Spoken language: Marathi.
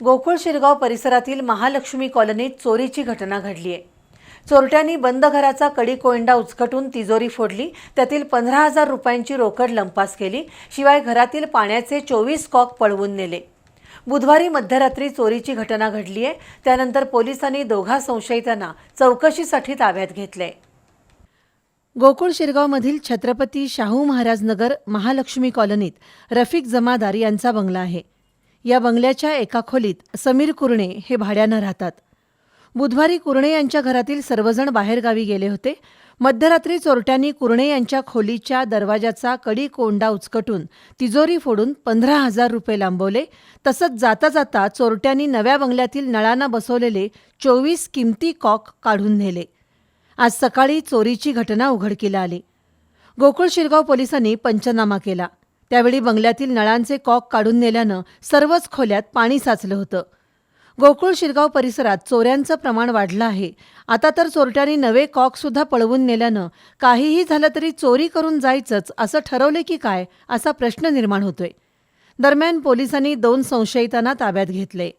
गोकुळ शिरगाव परिसरातील महालक्ष्मी कॉलनीत चोरीची घटना घडली आहे चोरट्यांनी बंद घराचा कडी कोयंडा उचकटून तिजोरी फोडली. त्यातील पंधरा हजार रुपयांची रोकड लंपास केली. शिवाय घरातील पाण्याचे चोवीस कॉक पळवून नेले. बुधवारी मध्यरात्री चोरीची घटना घडली आहे त्यानंतर पोलिसांनी दोघा संशयितांना चौकशीसाठी ताब्यात घेतले गोकुळ शिरगावमधील छत्रपती शाहू महाराज नगर महालक्ष्मी कॉलनीत रफिक जमादार यांचा बंगला आहे. या बंगल्याच्या एका खोलीत समीर कुरणे हे भाड्यानं राहतात. बुधवारी कुरणे यांच्या घरातील सर्वजण बाहेरगावी गेले होते. मध्यरात्री चोरट्यांनी कुरणे यांच्या खोलीच्या दरवाजाचा कडी कोंडा उचकटून तिजोरी फोडून पंधरा हजार रुपये लांबवले. तसंच जाता जाता चोरट्यांनी नव्या बंगल्यातील नळांना बसवलेले चोवीस किमती कॉक काढून नेले. आज सकाळी चोरीची घटना उघडकीला आली. गोकुळ शिरगाव पोलिसांनी पंचनामा केला. त्यावेळी बंगल्यातील नळांचे कॉक काढून नेल्यानं सर्वच खोल्यात पाणी साचलं होतं. गोकुळ शिरगाव परिसरात चोऱ्यांचं प्रमाण वाढलं आहे. आता तर चोरट्यांनी नवे कॉकसुद्धा पळवून नेल्यानं काहीही झालं तरी चोरी करून जायचंच असं ठरवले की काय असा प्रश्न निर्माण होतोय. दरम्यान पोलिसांनी दोन संशयितांना ताब्यात घेतले